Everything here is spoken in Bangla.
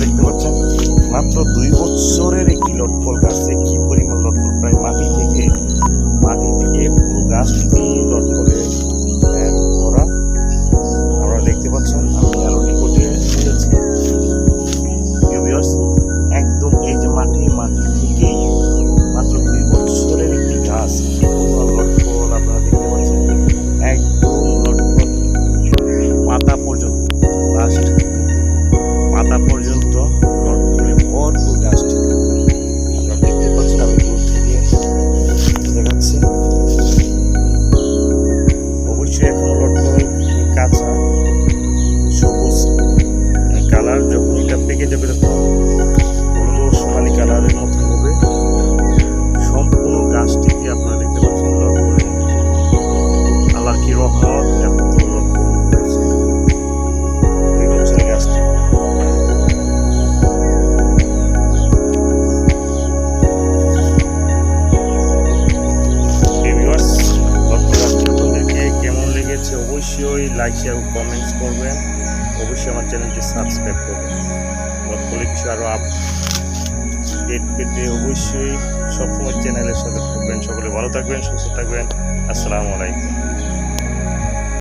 দেখতে পাচ্ছেন, মাত্র দুই বছরের একটি লটকল গাছে কি পরিমাণ লটকল? প্রায় মাটি থেকে মাটি থেকে পুরো গাছটি লটকলে ভরা। আপনারা দেখতে পাচ্ছেন, আমি আরও নিকটে এসেছি একদম এই যে মাটি মাটি থেকেই মাত্র দুই বছরের একটি গাছ। কি পরিমাণ আপনারা দেখতে পাচ্ছেন? একদম লটকল। পাতা পর্যন্ত লাস্ট পাতা পর্যন্ত তখন হলুদ ও সোনালি কালারের মতো হবে। সম্পূর্ণ গাছটিকে আপনারা দেখতে পাচ্ছেন? লটকলে আল্লাহর কি রহমত? এত লটকল হয়েছে গাছটি। অবশ্যই লাইক শেয়ার কমেন্টস করবেন। অবশ্যই আমার চ্যানেলটি সাবস্ক্রাইব করবেন। লটকলের কিছু আরও আপডেট পেতে অবশ্যই সবসময় চ্যানেলের সাথে থাকবেন। সকলে ভালো থাকবেন, সুস্থ থাকবেন। আসসালামু আলাইকুম।